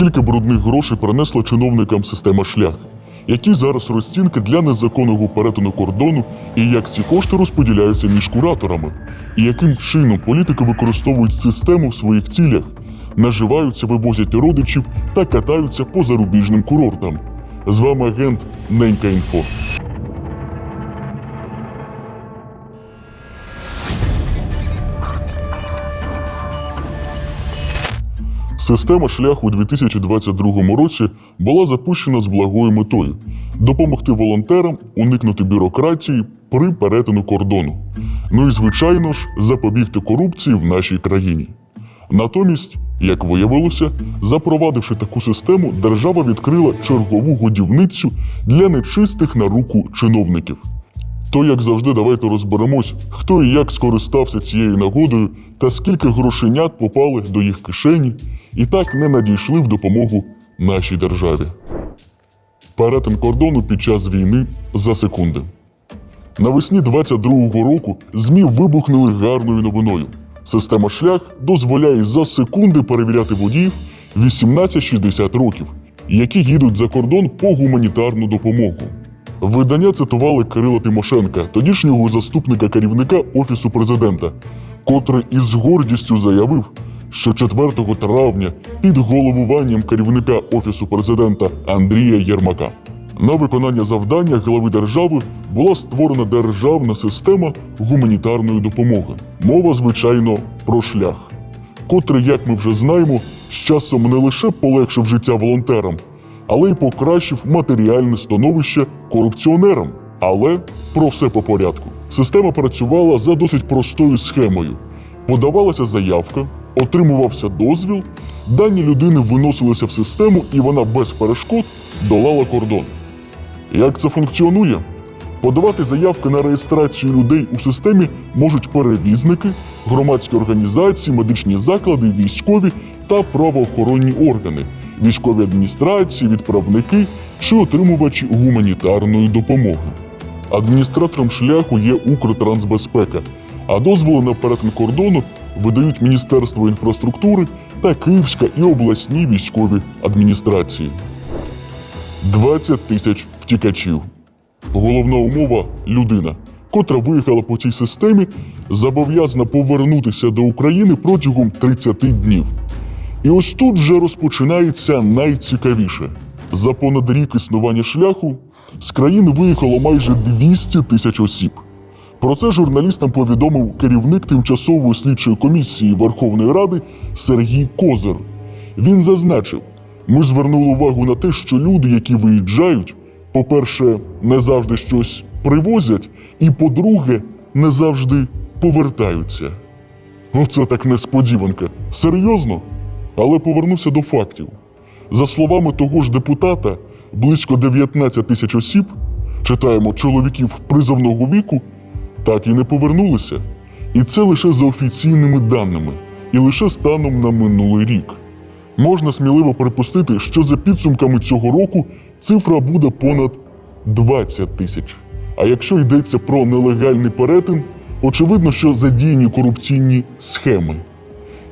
скільки брудних грошей принесла чиновникам система шлях, які зараз розцінки для незаконного перетину кордону, і як ці кошти розподіляються між кураторами, і яким чином політики використовують систему в своїх цілях, наживаються, вивозять родичів та катаються по зарубіжним курортам. З вами агент Ненька Інфо. Система шлях у 2022 році була запущена з благою метою допомогти волонтерам уникнути бюрократії при перетину кордону. Ну і звичайно ж запобігти корупції в нашій країні. Натомість, як виявилося, запровадивши таку систему, держава відкрила чергову годівницю для нечистих на руку чиновників. То, як завжди, давайте розберемось, хто і як скористався цією нагодою та скільки грошенят попали до їх кишені і так не надійшли в допомогу нашій державі. Перетин кордону під час війни за секунди. Навесні 22-го року ЗМІ вибухнули гарною новиною. Система шлях дозволяє за секунди перевіряти водіїв 18-60 років, які їдуть за кордон по гуманітарну допомогу. Видання цитували Кирила Тимошенка, тодішнього заступника керівника Офісу президента, котрий із гордістю заявив, що 4 травня під головуванням керівника Офісу президента Андрія Єрмака на виконання завдання глави держави була створена державна система гуманітарної допомоги. Мова, звичайно, про шлях, котрий, як ми вже знаємо, з часом не лише полегшив життя волонтерам, але й покращив матеріальне становище корупціонерам. Але про все по порядку. Система працювала за досить простою схемою: подавалася заявка, отримувався дозвіл, дані людини виносилися в систему, і вона без перешкод долала кордон. Як це функціонує? Подавати заявки на реєстрацію людей у системі можуть перевізники, громадські організації, медичні заклади, військові та правоохоронні органи, військові адміністрації, відправники чи отримувачі гуманітарної допомоги. Адміністратором шляху є Укртрансбезпека, а дозволи на перетин кордону видають Міністерство інфраструктури та Київська і обласні військові адміністрації. 20 тисяч втікачів. Головна умова людина, котра виїхала по цій системі, зобов'язана повернутися до України протягом 30 днів. І ось тут вже розпочинається найцікавіше. За понад рік існування шляху з країни виїхало майже 200 тисяч осіб. Про це журналістам повідомив керівник тимчасової слідчої комісії Верховної Ради Сергій Козир. Він зазначив: ми звернули увагу на те, що люди, які виїжджають, по-перше, не завжди щось привозять, і по-друге, не завжди повертаються. Оце так несподіванка. Серйозно? Але повернуся до фактів. За словами того ж депутата, близько 19 тисяч осіб, читаємо чоловіків призовного віку, так і не повернулися. І це лише за офіційними даними, і лише станом на минулий рік. Можна сміливо припустити, що за підсумками цього року цифра буде понад 20 тисяч. А якщо йдеться про нелегальний перетин, очевидно, що задіяні корупційні схеми.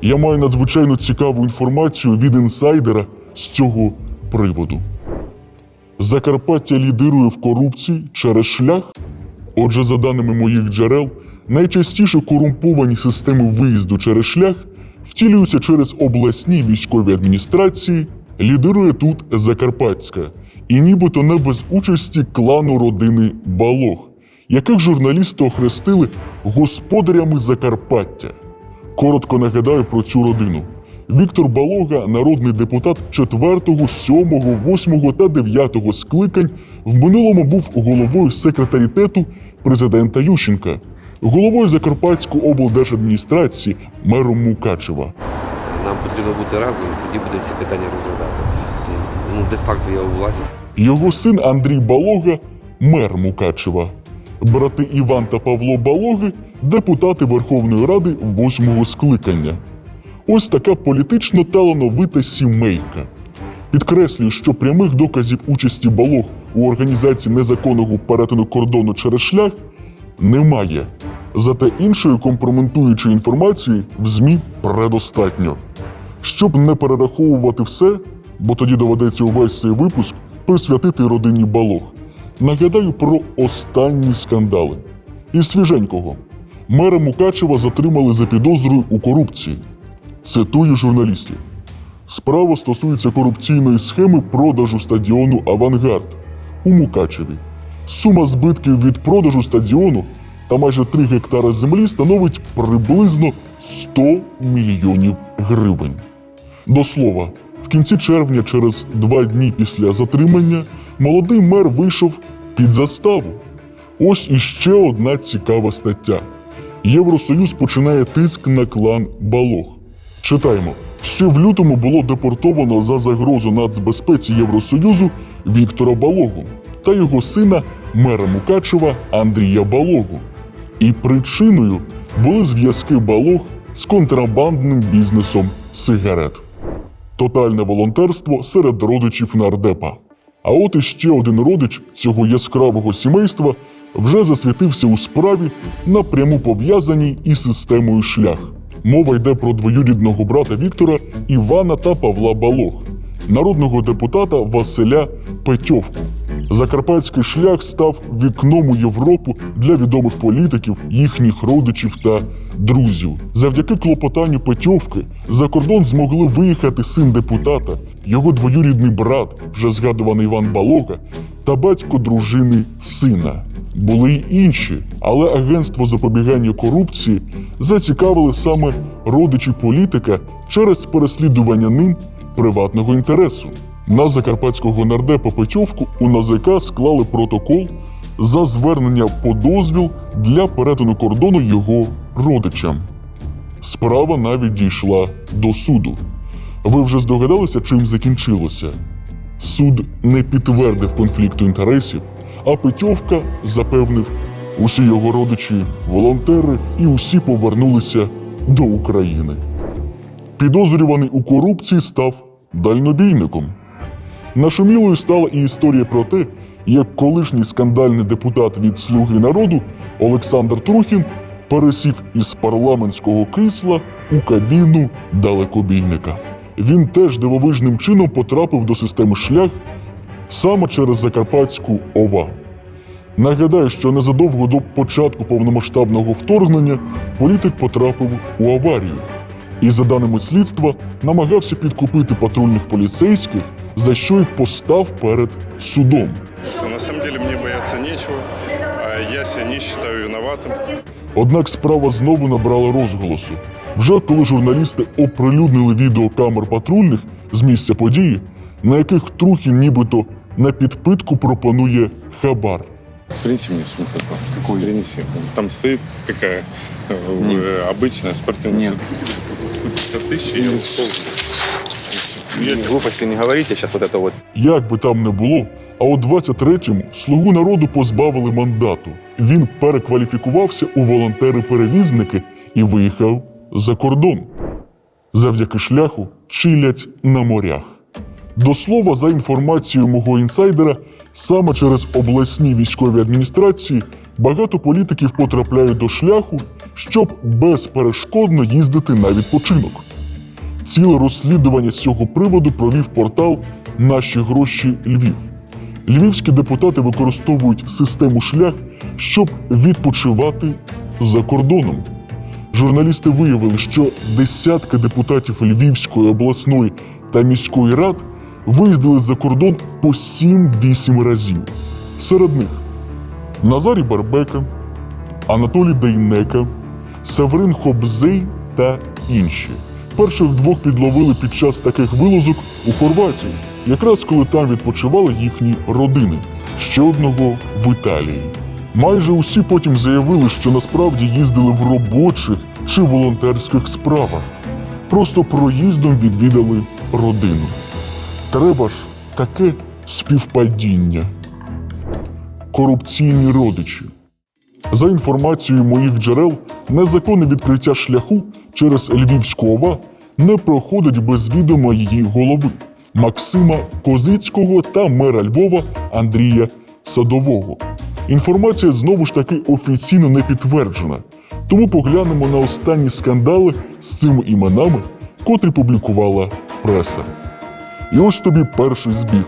Я маю надзвичайно цікаву інформацію від інсайдера з цього приводу. Закарпаття лідирує в корупції через шлях. Отже, за даними моїх джерел, найчастіше корумповані системи виїзду через шлях втілюються через обласні військові адміністрації, лідирує тут Закарпатська, і нібито не без участі клану родини Балог, яких журналісти охрестили господарями Закарпаття. Коротко нагадаю про цю родину. Віктор Балога, народний депутат 4, 7, 8 та 9 скликань, в минулому був головою секретарітету президента Ющенка, головою Закарпатської облдержадміністрації, мером Мукачева. Нам потрібно бути разом, тоді будемо ці питання розглядати. Ну, де-факто я у владі. Його син Андрій Балога мер Мукачева. Брати Іван та Павло Балоги депутати Верховної Ради восьмого скликання. Ось така політично талановита сімейка. Підкреслюю, що прямих доказів участі Балог у організації незаконного перетину кордону через шлях немає. Зате іншої компрометуючої інформації в ЗМІ предостатньо. Щоб не перераховувати все, бо тоді доведеться увесь цей випуск присвятити родині Балох. Нагадаю про останні скандали. Із свіженького. Мера Мукачева затримали за підозрою у корупції. Цитую журналістів. Справа стосується корупційної схеми продажу стадіону Авангард у Мукачеві. Сума збитків від продажу стадіону та майже 3 гектари землі становить приблизно 100 мільйонів гривень. До слова, в кінці червня, через два дні після затримання, молодий мер вийшов під заставу. Ось іще одна цікава стаття. Євросоюз починає тиск на клан Балох. Читаємо. Ще в лютому було депортовано за загрозу нацбезпеці Євросоюзу Віктора Балогу та його сина мера Мукачева Андрія Балогу. І причиною були зв'язки Балог з контрабандним бізнесом сигарет. Тотальне волонтерство серед родичів нардепа. А от іще один родич цього яскравого сімейства вже засвітився у справі, напряму пов'язаній із системою шлях. Мова йде про двоюрідного брата Віктора Івана та Павла Балох, народного депутата Василя Петьовку. Закарпатський шлях став вікном у Європу для відомих політиків, їхніх родичів та друзів. Завдяки клопотанню Петьовки за кордон змогли виїхати син депутата, його двоюрідний брат, вже згадуваний Іван Балока, та батько дружини сина. Були й інші, але агентство запобігання корупції зацікавили саме родичі політика через переслідування ним приватного інтересу. На закарпатського нардепа Петьовку у НАЗК склали протокол за звернення по дозвіл для перетину кордону його родичам. Справа навіть дійшла до суду. Ви вже здогадалися, чим закінчилося? Суд не підтвердив конфлікту інтересів, а Петьовка запевнив, усі його родичі, волонтери і усі повернулися до України. Підозрюваний у корупції став дальнобійником. Нашумілою стала і історія про те, як колишній скандальний депутат від Слуги народу Олександр Трухін пересів із парламентського крісла у кабіну далекобійника. Він теж дивовижним чином потрапив до системи шлях саме через Закарпатську ОВА. Нагадаю, що незадовго до початку повномасштабного вторгнення політик потрапив у аварію і, за даними слідства, намагався підкупити патрульних поліцейських, за що й постав перед судом. Что На самом деле мне бояться нечего. а Я себя не считаю виноватым. Однак справа знову набрала розголосу. Вже коли журналісти оприлюднили відео камер патрульних з місця події, на яких Трухін нібито на підпитку пропонує хабар. Принеси мне сумку. Какую? Принеси. Там стоит такая э, э, обычная спортивная Нет. Глупости не говорите сейчас вот это вот. Як би там не було, а у 23-му слугу народу позбавили мандату. Він перекваліфікувався у волонтери-перевізники і виїхав за кордон. Завдяки шляху чилять на морях. До слова, за інформацією мого інсайдера, саме через обласні військові адміністрації багато політиків потрапляють до шляху, щоб безперешкодно їздити на відпочинок. Ціле розслідування з цього приводу провів портал Наші гроші Львів. Львівські депутати використовують систему шлях, щоб відпочивати за кордоном. Журналісти виявили, що десятки депутатів Львівської обласної та міської рад виїздили за кордон по 7-8 разів. Серед них Назарій Барбека, Анатолій Дейнека, Северин Хобзей та інші. Перших двох підловили під час таких вилазок у Хорватії, якраз коли там відпочивали їхні родини, ще одного в Італії. Майже усі потім заявили, що насправді їздили в робочих чи волонтерських справах. Просто проїздом відвідали родину. Треба ж таке співпадіння. Корупційні родичі. За інформацією моїх джерел, незаконне відкриття шляху через Львівську ОВА не проходить без відома її голови Максима Козицького та мера Львова Андрія Садового. Інформація знову ж таки офіційно не підтверджена, тому поглянемо на останні скандали з цими іменами, котрі публікувала преса. І ось тобі перший збіг.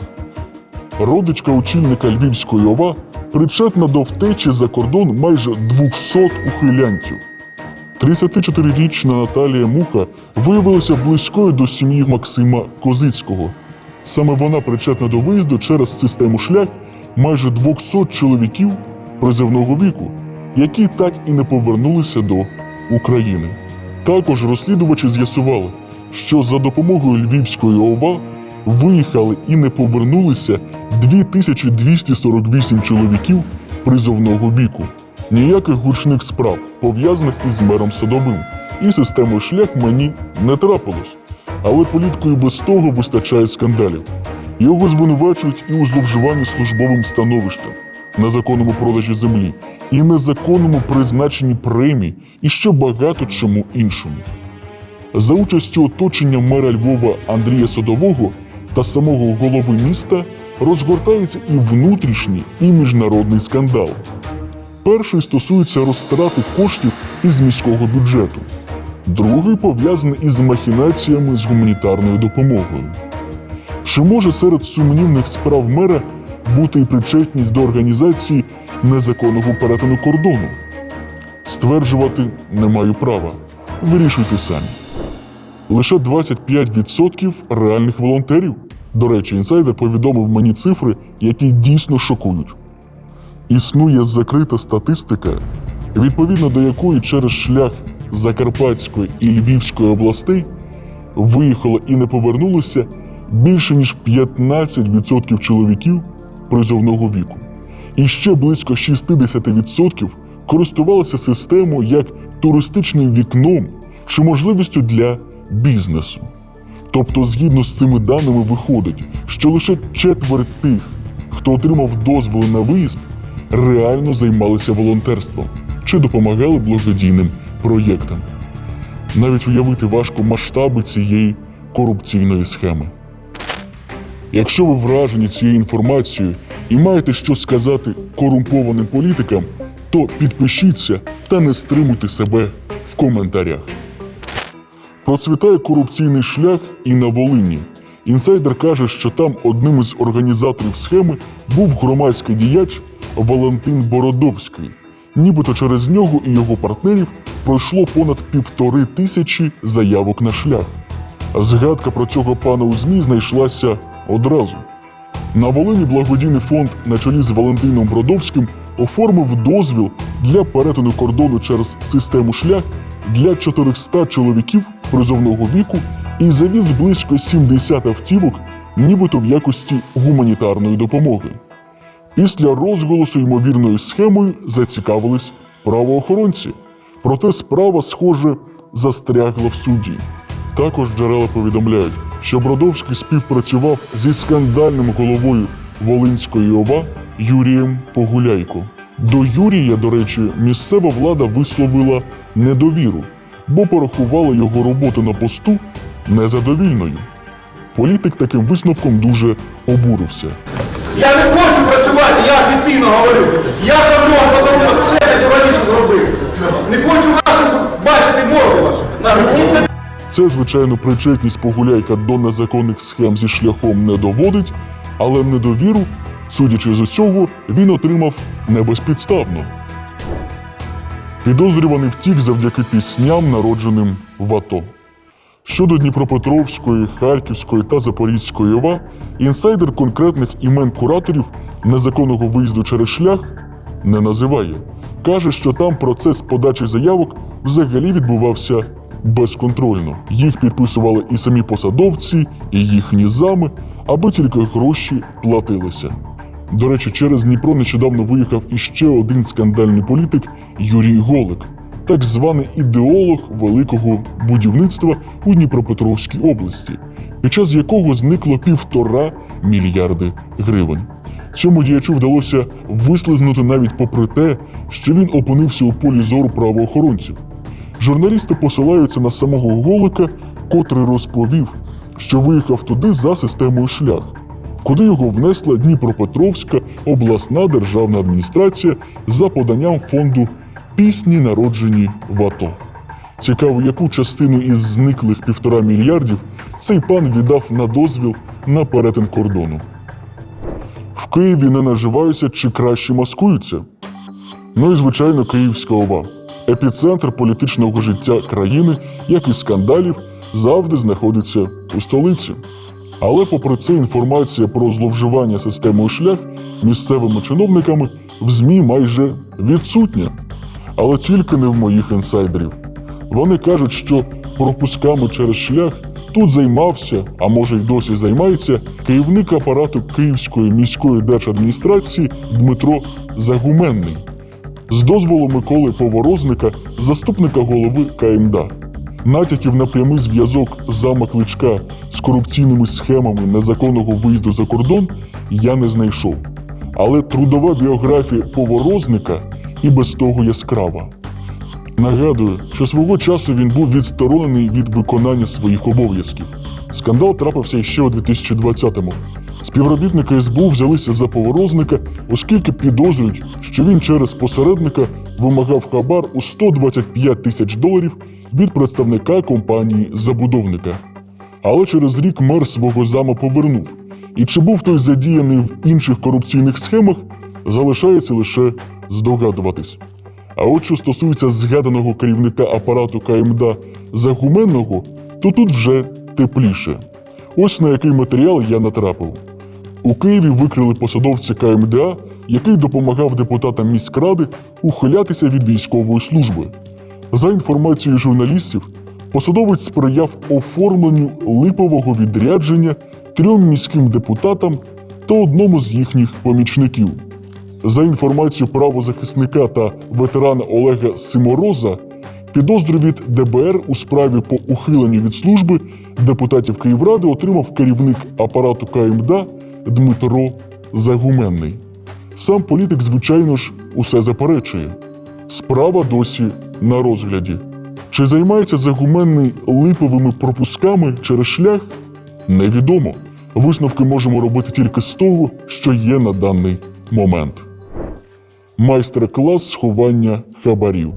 Родичка очільника Львівської ОВА причетна до втечі за кордон майже 200 ухилянців. 34-річна Наталія Муха виявилася близькою до сім'ї Максима Козицького. Саме вона причетна до виїзду через систему шлях майже 200 чоловіків призовного віку, які так і не повернулися до України. Також розслідувачі з'ясували, що за допомогою Львівської ОВА виїхали і не повернулися 2248 чоловіків призовного віку. Ніяких гучних справ, пов'язаних із мером Садовим, і системою шлях мені не трапилось. Але політку і без того вистачає скандалів. Його звинувачують і у зловживанні службовим становищем, незаконному продажі землі, і незаконному призначенні премій, і ще багато чому іншому. За участю оточення мера Львова Андрія Садового та самого голови міста розгортається і внутрішній, і міжнародний скандал. Перший стосується розтрати коштів із міського бюджету, другий пов'язаний із махінаціями з гуманітарною допомогою. Чи може серед сумнівних справ мера бути і причетність до організації незаконного перетину кордону? Стверджувати не маю права. Вирішуйте самі. Лише 25% реальних волонтерів. До речі, інсайдер повідомив мені цифри, які дійсно шокують. Існує закрита статистика, відповідно до якої через шлях Закарпатської і Львівської областей виїхало і не повернулося більше ніж 15% чоловіків призовного віку. І ще близько 60% користувалися системою як туристичним вікном чи можливістю для бізнесу. Тобто, згідно з цими даними, виходить, що лише четверть тих, хто отримав дозволи на виїзд, реально займалися волонтерством чи допомагали благодійним проєктам. Навіть уявити важко масштаби цієї корупційної схеми. Якщо ви вражені цією інформацією і маєте що сказати корумпованим політикам, то підпишіться та не стримуйте себе в коментарях. Процвітає корупційний шлях і на Волині. Інсайдер каже, що там одним із організаторів схеми був громадський діяч Валентин Бородовський. Нібито через нього і його партнерів пройшло понад півтори тисячі заявок на шлях. Згадка про цього пана у ЗМІ знайшлася одразу. На Волині благодійний фонд на чолі з Валентином Бродовським оформив дозвіл для перетину кордону через систему шлях для 400 чоловіків призовного віку і завіз близько 70 автівок, нібито в якості гуманітарної допомоги. Після розголосу ймовірною схемою зацікавились правоохоронці. Проте справа, схоже, застрягла в суді. Також джерела повідомляють, що Бродовський співпрацював зі скандальним головою Волинської ОВА Юрієм Погуляйко. До Юрія, до речі, місцева влада висловила недовіру, бо порахувала його роботу на посту незадовільною. Політик таким висновком дуже обурився. Я не хочу працювати, я офіційно говорю. Я зроблю вам подарунок, все як я раніше зробив. Не хочу вашу бачити морду вашу. Це, звичайно, причетність Погуляйка до незаконних схем зі шляхом не доводить, але недовіру, судячи з усього, він отримав не безпідставно. Підозрюваний втік завдяки пісням, народженим в АТО. Щодо Дніпропетровської, Харківської та Запорізької ОВА, інсайдер конкретних імен кураторів незаконного виїзду через шлях не називає. Каже, що там процес подачі заявок взагалі відбувався безконтрольно. Їх підписували і самі посадовці, і їхні зами, аби тільки гроші платилися. До речі, через Дніпро нещодавно виїхав іще один скандальний політик Юрій Голик, так званий ідеолог великого будівництва у Дніпропетровській області, під час якого зникло півтора мільярди гривень. Цьому діячу вдалося вислизнути навіть попри те, що він опинився у полі зору правоохоронців. Журналісти посилаються на самого Голика, котрий розповів, що виїхав туди за системою шлях, куди його внесла Дніпропетровська обласна державна адміністрація за поданням фонду пісні, народжені в АТО. Цікаво, яку частину із зниклих півтора мільярдів цей пан віддав на дозвіл на перетин кордону. В Києві не наживаються чи краще маскуються. Ну і звичайно, Київська ОВА. Епіцентр політичного життя країни, як і скандалів, завжди знаходиться у столиці. Але попри це інформація про зловживання системою шлях місцевими чиновниками в ЗМІ майже відсутня. Але тільки не в моїх інсайдерів. Вони кажуть, що пропусками через шлях тут займався, а може й досі займається, керівник апарату Київської міської держадміністрації Дмитро Загуменний з дозволу Миколи Поворозника, заступника голови КМДА. Натяків на прямий зв'язок зама Кличка з корупційними схемами незаконного виїзду за кордон я не знайшов. Але трудова біографія Поворозника і без того яскрава. Нагадую, що свого часу він був відсторонений від виконання своїх обов'язків. Скандал трапився ще у 2020-му. Співробітники СБУ взялися за поворозника, оскільки підозрюють, що він через посередника вимагав хабар у 125 тисяч доларів від представника компанії забудовника. Але через рік мер свого зама повернув. І чи був той задіяний в інших корупційних схемах, залишається лише здогадуватись. А от що стосується згаданого керівника апарату КМДА Загуменного, то тут вже тепліше. Ось на який матеріал я натрапив. У Києві викрили посадовця КМДА, який допомагав депутатам міськради ухилятися від військової служби. За інформацією журналістів, посадовець сприяв оформленню липового відрядження трьом міським депутатам та одному з їхніх помічників. За інформацією правозахисника та ветерана Олега Симороза, підозру від ДБР у справі по ухиленню від служби депутатів Київради отримав керівник апарату КМДА Дмитро Загуменний. Сам політик, звичайно ж, усе заперечує. Справа досі на розгляді. Чи займається Загуменний липовими пропусками через шлях? Невідомо. Висновки можемо робити тільки з того, що є на даний момент. Майстер-клас сховання хабарів.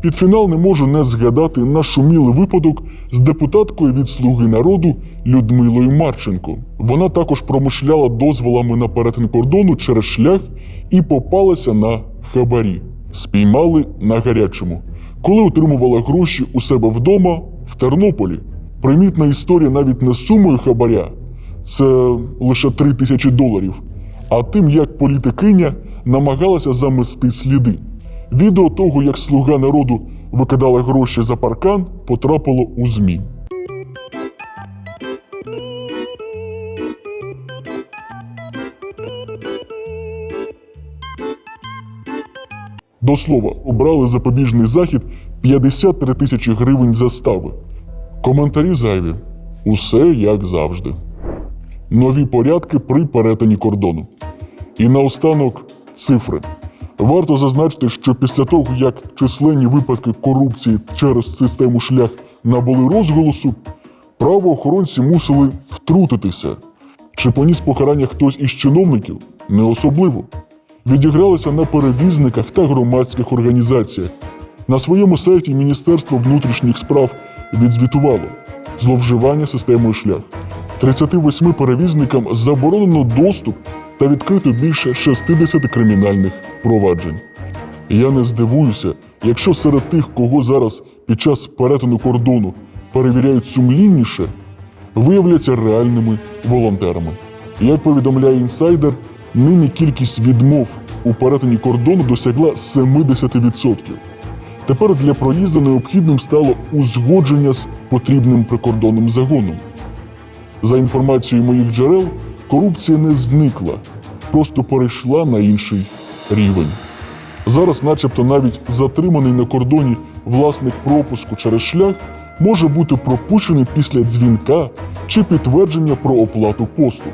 Під фінал не можу не згадати нашумілий випадок з депутаткою від Слуги народу Людмилою Марченко. Вона також промишляла дозволами на перетин кордону через шлях і попалася на хабарі. Спіймали на гарячому, коли отримувала гроші у себе вдома в Тернополі. Примітна історія навіть не сумою хабаря, це лише 3 тисячі доларів, а тим, як політикиня намагалася замести сліди. Відео того, як слуга народу викидала гроші за паркан, потрапило у ЗМІ. До слова, обрали запобіжний захід 53 тисячі гривень застави. Коментарі зайві. Усе як завжди. Нові порядки при перетині кордону. І наостанок цифри. Варто зазначити, що після того, як численні випадки корупції через систему шлях набули розголосу, правоохоронці мусили втрутитися. Чи поніс покарання хтось із чиновників? Не особливо. Відігралися на перевізниках та громадських організаціях. На своєму сайті Міністерство внутрішніх справ відзвітувало зловживання системою шлях. 38 перевізникам заборонено доступ та відкрито більше 60 кримінальних проваджень. Я не здивуюся, якщо серед тих, кого зараз під час перетину кордону перевіряють сумлінніше, виявляться реальними волонтерами. Як повідомляє інсайдер, нині кількість відмов у перетині кордону досягла 70%. Тепер для проїзду необхідним стало узгодження з потрібним прикордонним загоном. За інформацією моїх джерел, корупція не зникла, просто перейшла на інший рівень. Зараз, начебто, навіть затриманий на кордоні власник пропуску через шлях може бути пропущений після дзвінка чи підтвердження про оплату послуг.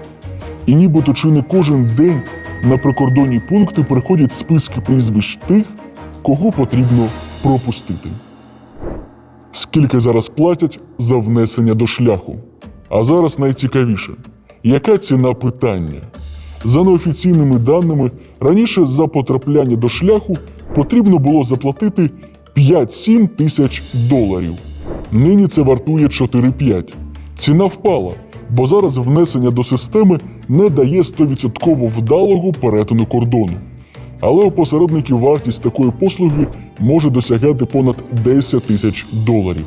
І нібито чи не кожен день на прикордонні пункти приходять списки прізвищ тих, кого потрібно пропустити. Скільки зараз платять за внесення до шляху? А зараз найцікавіше: яка ціна питання? За неофіційними даними, раніше за потрапляння до шляху потрібно було заплатити 5-7 тисяч доларів. Нині це вартує 4-5. Ціна впала, бо зараз внесення до системи не дає 100% вдалого перетину кордону. Але у посередників вартість такої послуги може досягати понад 10 тисяч доларів.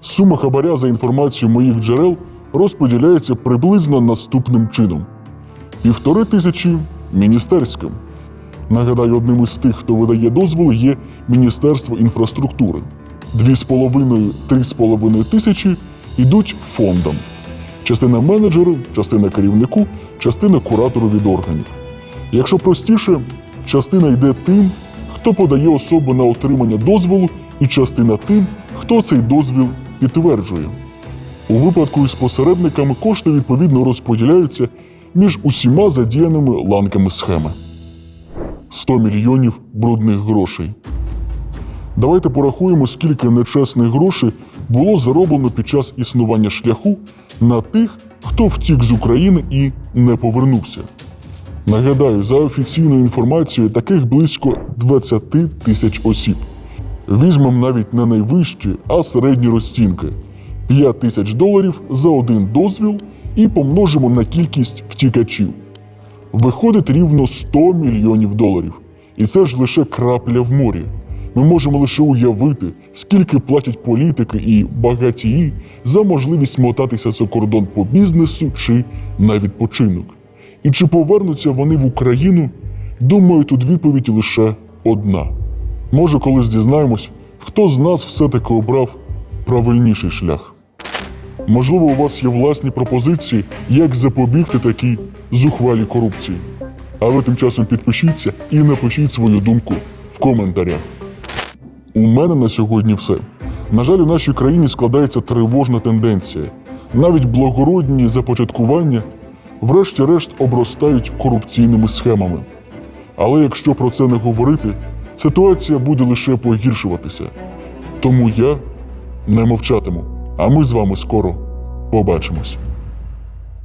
Сума хабаря за інформацією моїх джерел розподіляється приблизно наступним чином: півтори тисячі міністерським. Нагадаю, одним із тих, хто видає дозволи, є Міністерство інфраструктури. Дві з половиною, три з половиною тисячі йдуть фондам. Частина менеджеру, частина керівнику, частина куратору від органів. Якщо простіше, частина йде тим, хто подає особу на отримання дозволу, і частина тим, хто цей дозвіл підтверджує. У випадку із посередниками кошти відповідно розподіляються між усіма задіяними ланками схеми. 100 мільйонів брудних грошей. Давайте порахуємо, скільки нечесних грошей було зароблено під час існування шляху на тих, хто втік з України і не повернувся. Нагадаю, за офіційною інформацією, таких близько 20 тисяч осіб. Візьмемо навіть не найвищі, а середні розцінки 5 тисяч доларів за один дозвіл і помножимо на кількість втікачів. Виходить рівно 100 мільйонів доларів. І це ж лише крапля в морі. Ми можемо лише уявити, скільки платять політики і багатії за можливість мотатися за кордон по бізнесу чи на відпочинок. І чи повернуться вони в Україну? Думаю, тут відповідь лише одна. Може, колись дізнаємось, хто з нас все-таки обрав правильніший шлях. Можливо, у вас є власні пропозиції, як запобігти такій зухвалій корупції. А ви тим часом підпишіться і напишіть свою думку в коментарях. У мене на сьогодні все. На жаль, у нашій країні складається тривожна тенденція. Навіть благородні започаткування, врешті-решт, обростають корупційними схемами. Але якщо про це не говорити, ситуація буде лише погіршуватися. Тому я не мовчатиму. А ми з вами скоро побачимось.